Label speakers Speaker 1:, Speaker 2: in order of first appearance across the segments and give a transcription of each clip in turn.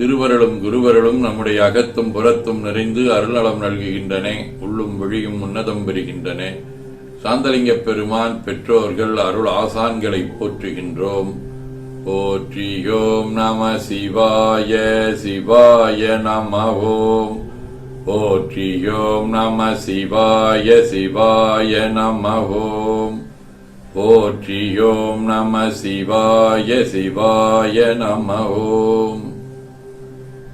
Speaker 1: திருவருளும் குருவருளும் நம்முடைய அகத்தும் புறத்தும் நிறைந்து அருளலம் நல்குகின்றன உள்ளும் விழியும் உன்னதம் பெறுகின்றன. சாந்தலிங்க பெருமான் பெற்றோர்கள் அருள் ஆசான்களை போற்றுகின்றோம். போற்றியோம் நம சிவாய சிவாய நம ஓம் போற்றியோம் நம சிவாய சிவாய நம ஓம் போற்றியோம் நம சிவாய சிவாய நம ஓம்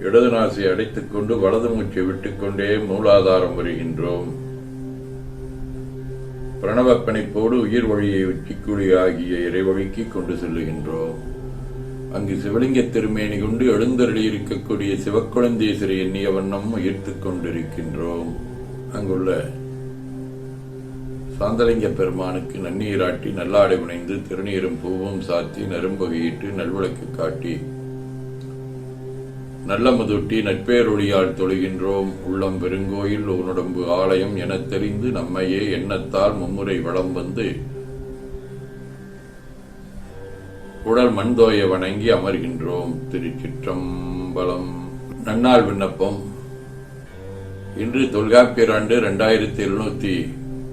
Speaker 1: இடது நாசி அடைத்துக் கொண்டு வலது மூச்சை விட்டுக்கொண்டே மூலாதாரம் வருகின்றோம். பிரணவ பிணைப்போடு உயிர் வழியை உச்சிக்குழி ஆகிய இறைவழிக்கு கொண்டு செல்லுகின்றோம். அங்கு சிவலிங்க திருமேனி கொண்டு எழுந்தருளி இருக்கக்கூடிய சிவக்குழந்தேஸ்வரி எண்ணிய வண்ணம் உயர்த்துக் கொண்டிருக்கின்றோம். அங்குள்ள சாந்தலிங்க பெருமானுக்கு நன்னீராட்டி நல்லாடை புனைந்து திருநீரும் பூவும் சாத்தி நரும்பகையிட்டு நல்விளக்கு காட்டி நல்ல முதுட்டி நட்பேரொழியால் தொழுகின்றோம். உள்ளம் பெருங்கோயில் உன்னுடம்பு ஆலயம் என தெரிந்து நம்மையே எண்ணத்தால் மும்முறை வளம் வந்து உடல் மண்தோய வணங்கி அமர்கின்றோம். திருச்சிற்றம்பலம். நன்னாள் விண்ணப்பம். இன்று தொல்காப்பியர் ஆண்டு ரெண்டாயிரத்தி எழுநூத்தி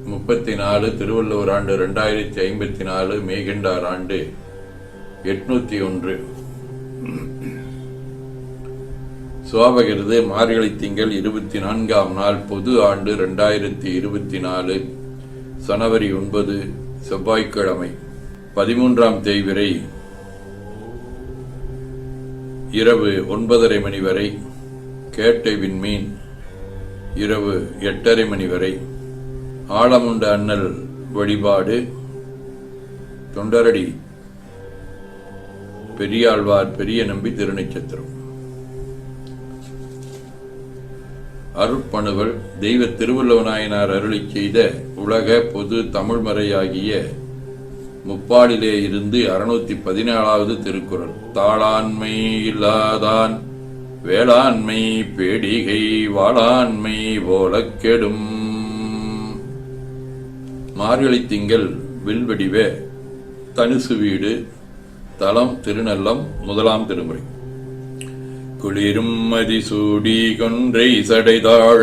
Speaker 1: முப்பத்தி நாலு திருவள்ளுவர் ஆண்டு ரெண்டாயிரத்தி ஐம்பத்தி நாலு மேகண்டார் ஆண்டு எட்நூத்தி ஒன்று. சுவாபகிருது மார்கழி திங்கள் இருபத்தி நான்காம் நாள் பொது ஆண்டு ரெண்டாயிரத்தி இருபத்தி நாலு சனவரி ஒன்பது செவ்வாய்க்கிழமை. பதிமூன்றாம் தேய்விரை இரவு ஒன்பதரை மணி வரை கேட்டை விண்மீன் இரவு எட்டரை மணி வரை. ஆழமுண்ட அண்ணல் வழிபாடு தொண்டரடி பெரியாழ்வார் பெரிய நம்பி திருநட்சத்திரம். அருட்பணுவல் தெய்வ திருவள்ளுவநாயனார் அருளி செய்த உலக பொது தமிழ்மறையாகிய முப்பாடிலே இருந்து அறுநூத்தி பதினேழாவது திருக்குறள். தாளாண்மை இல்லாதான் வேளாண்மை பேடிகை வாளாண்மை போலக் கெடும். மார்கழி திங்கள் வில்வடிவே தனுசு வீடு தலம் திருநல்லம் முதலாம் திருமுறை. குளிரும் மதிசூடி கொன்றை சடைதாழ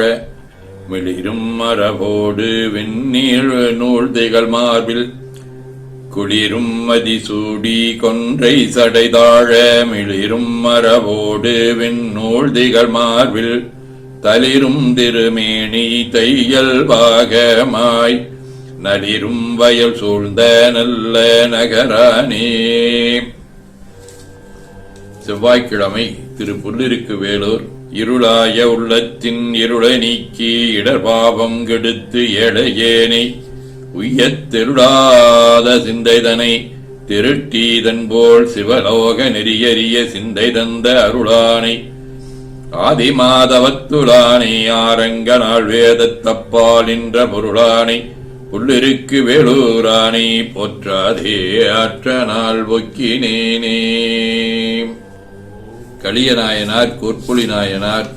Speaker 1: மிளிரும் மரபோடு வெந்நீர் நூல் திகழ் மார்பில். குளிரும் மதிசூடி கொன்றை சடைதாழ மிளிரும் மரபோடு வெண்ணூல் திகழ் மார்பில். தளிரும் திருமேனி தையல் பாகமாய் நளிரும் வயல் சூழ்ந்த நல்ல நகரானே செவ்வாய்க்கிழமை திரு புல்லிருக்கு வேலூர் இருளாய உள்ளத்தின் இருளை நீக்கி இடர்பாவம் கெடுத்து ஏழையேனை உய்யத் தெருளாத சிந்தைதனை திருட்டீதன் போல் சிவலோக நெறியறிய சிந்தை தந்த அருளானை ஆதிமாதவத்துளானை ஆரங்க நாள் வேதத் தப்பால் நின்ற பொருளானை புல்லிருக்கு வேலூரானை போற்றாதே ஆற்ற நாள் ஒக்கினேனே களியநாயனார் கோற்புலி நாயனார்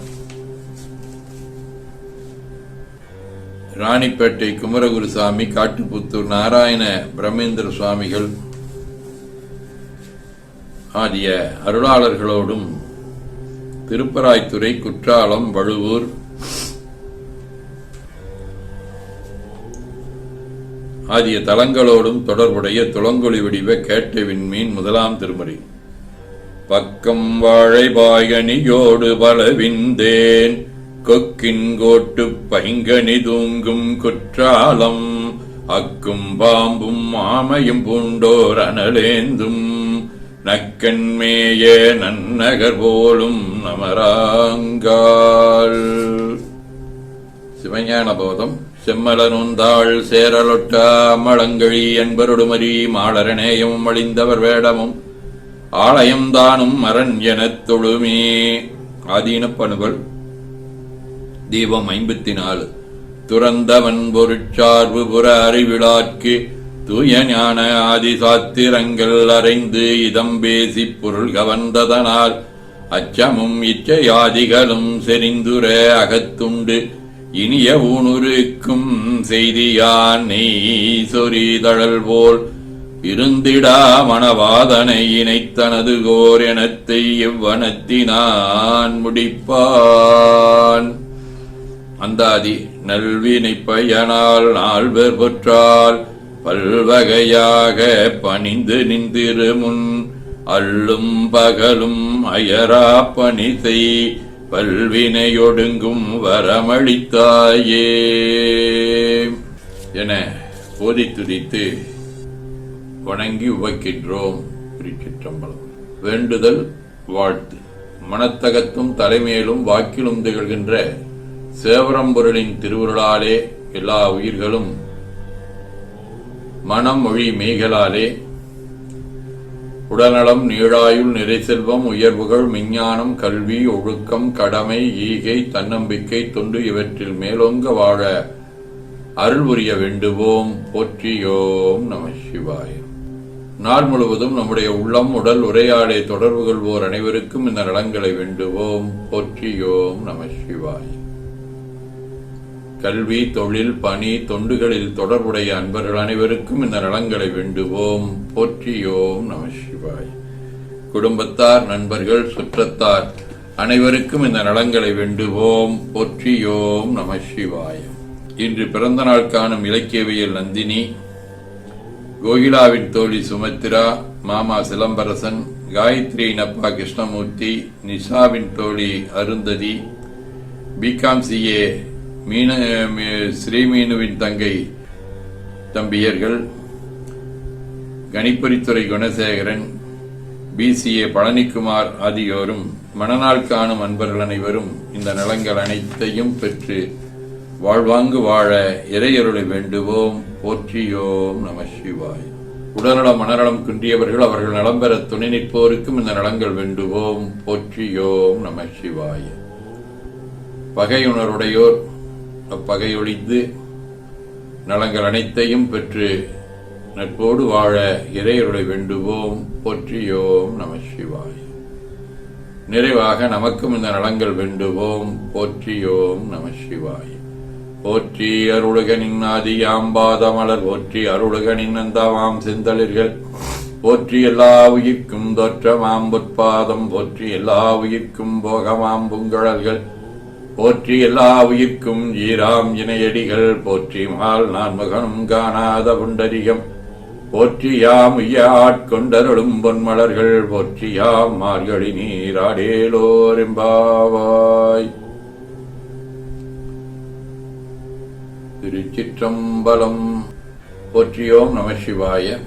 Speaker 1: ராணிப்பேட்டை குமரகுருசாமி காட்டுப்புத்தூர் நாராயண பிரமேந்திர சுவாமிகள் ஆகிய அருளாளர்களோடும் திருப்பராய்த்துறை குற்றாலம் வழுவூர் ஆகிய தலங்களோடும் தொடர்புடைய துளங்கொளி வடிவ கேட்ட விண்மீன் முதலாம் திருமறை பக்கம் வாழைபாயணியோடு பலவிந்தேன் கொக்கின் கோட்டு பைங்கனி தூங்கும் குற்றாலம். அக்கும் பாம்பும் ஆமையும் பூண்டோர் அனலேந்தும். நக்கன்மேய நன்னகர் போலும் நமராங்கால். சிவஞான போதம் செம்மலனுந்தாள் சேரலொட்டா மழங்கழி என்பருடுமரி மாளரநேயமும் அழிந்தவர் வேடமும். ஆலயம்தானும் அரண் எனத் தொழுமே. ஆதீன பணுவல் தீபம் ஐம்பத்தி நாலு துறந்தவன் பொருட்சார்பு புற அறிவிழாக்கு தூய ஞான ஆதி சாத்திரங்கள் அறைந்து இதம் பேசி பொருள் கவர்ந்ததனால் அச்சமும் இச்சையாதிகளும் செறிந்துர அகத்துண்டு இனிய ஊனுருக்கும் செய்தியான் நெய் சொறிதழல் போல் இருந்திடா மணவாதனை இணைத்தனது கோர் எனத்தை எவ்வனத்தினான் முடிப்பான். அந்தாதி நல்வினை பயனால் நால்வர் பொற்றால் பல்வகையாக பணிந்து நின்றிருமுன் அள்ளும் பகலும் அயரா பணி செய் பல்வினையொடுங்கும் வரமளித்தாயே. என போதித்துதித்து வணங்கி உவக்கின்றோம் திருச்சிற்றம்பலம். வேண்டுதல் வாழ்த்து. மனத்தகத்தும் தலைமையிலும் வாக்கிலும் திகழ்கின்ற சேவரம்பொருளின் திருவுருளாலே எல்லா உயிர்களும் மனம் மொழி மெய்களாலே உடல்நலம் நீழாயுள் நிறை செல்வம் உயர்வுகள் விஞ்ஞானம் கல்வி ஒழுக்கம் கடமை ஈகை தன்னம்பிக்கை தொண்டு இவற்றில் மேலோங்க வாழ அருள் புரிய வேண்டுவோம். போற்றியோம் நம சிவாய. நாள் முழுவதும் நம்முடைய உள்ளம் உடல் உரையாடை தொடர்பு கொள்வோர் அனைவருக்கும் இந்த நலங்களை வேண்டுவோம். போற்றியோம் நம சிவாய். கல்வி தொழில் பணி தொண்டுகளில் தொடர்புடைய அன்பர்கள் அனைவருக்கும் இந்த நலங்களை வேண்டுவோம். போற்றியோம் நம சிவாய். குடும்பத்தார் நண்பர்கள் சுற்றத்தார் அனைவருக்கும் இந்த நலங்களை வேண்டுவோம். போற்றியோம் நம சிவாய். இன்று பிறந்த நாள் காணும் இலக்கியவியல் நந்தினி கோகிலாவின் தோழி சுமத்ரா மாமா சிலம்பரசன் காயத்ரியின் அப்பா கிருஷ்ணமூர்த்தி நிஷாவின் தோழி அருந்ததி பிகாம் சிஏ மீன மீ- ஸ்ரீமீனுவின் தங்கை தம்பியர்கள் கணிப்பொறித்துறை குணசேகரன் பிசிஏ பழனிக்குமார் ஆகியோரும் மணநாள் காணும் அன்பர்கள் அனைவரும் இந்த நலங்கள் அனைத்தையும் பெற்று வாழ்வாங்கு வாழ இறையருளை வேண்டுவோம். போற்றியோம் நம சிவாய். உடல்நலம் மனநலம் குன்றியவர்கள் அவர்கள் நலம் பெற துணை நிற்போருக்கும் இந்த நலங்கள் வேண்டுவோம். போற்றியோம் நம சிவாய. பகையுணருடையோர் அப்பகையொழிந்து நலங்கள் அனைத்தையும் பெற்று நட்போடு வாழ இறையருளை வேண்டுவோம். போற்றியோம் நம சிவாய. நிறைவாக நமக்கும் இந்த நலங்கள் வேண்டுவோம். போற்றியோம் நம சிவாய். போற்றி அருளுகனின் ஆதியாம்பாதமலர் போற்றி அருளுகனின் அந்தமாம் செந்தளிர்கள். போற்றி எல்லா உயிர்க்கும் தோற்றமாம் பொற்பாதம் போற்றி எல்லா உயிர்க்கும் போகமாம் பூங்கழல்கள். போற்றி எல்லா உயிர்க்கும் ஈராம் இணையடிகள் போற்றி மால் நான் முகனும் காணாத புண்டரிகம். போற்றி யாம் ஆட்கொண்டருளும் பொன்மலர்கள் போற்றி யாம் மார்கழி நீராடேலோரெம்பாவாய் திருச்சிற்றம்பலம். போற்றியோம் நம சிவாய.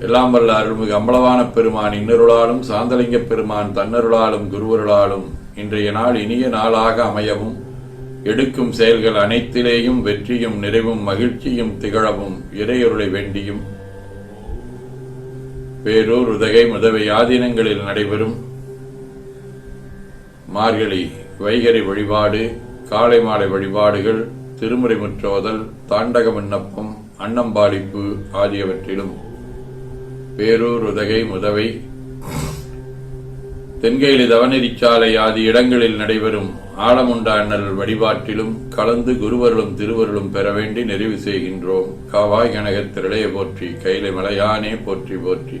Speaker 1: எல்லாம் வல்ல அருள்மிகு அம்பலவான பெருமான் இன்னருளாலும் சாந்தலிங்க பெருமான் தன்னருளாலும் குருவருளாலும் இன்றைய நாள் இனிய நாளாக அமையவும் எடுக்கும் செயல்கள் அனைத்திலேயும் வெற்றியும் நிறைவும் மகிழ்ச்சியும் திகழவும் இறையொருளை வேண்டியும். பேரூர் உதகை முதவை ஆதீனங்களில் நடைபெறும். மார்கழி வைகரி வழிபாடு காலை மாலை வழிபாடுகள் திருமுறை முற்றோதல் தாண்டக விண்ணப்பம் அன்னம்பாளிப்பு ஆகியவற்றிலும். பேரூர் உதகை முதவை. தென்கையில தவநெறிச்சாலை ஆதி இடங்களில் நடைபெறும் ஆலமுண்ட அண்ணல் வழிபாட்டிலும் கலந்து குருவர்களும் திருவருளும் பெற வேண்டி நிறைவு செய்கின்றோம். காவாய் கனகத் திரளைய போற்றி கைலை மலையானே போற்றி போற்றி.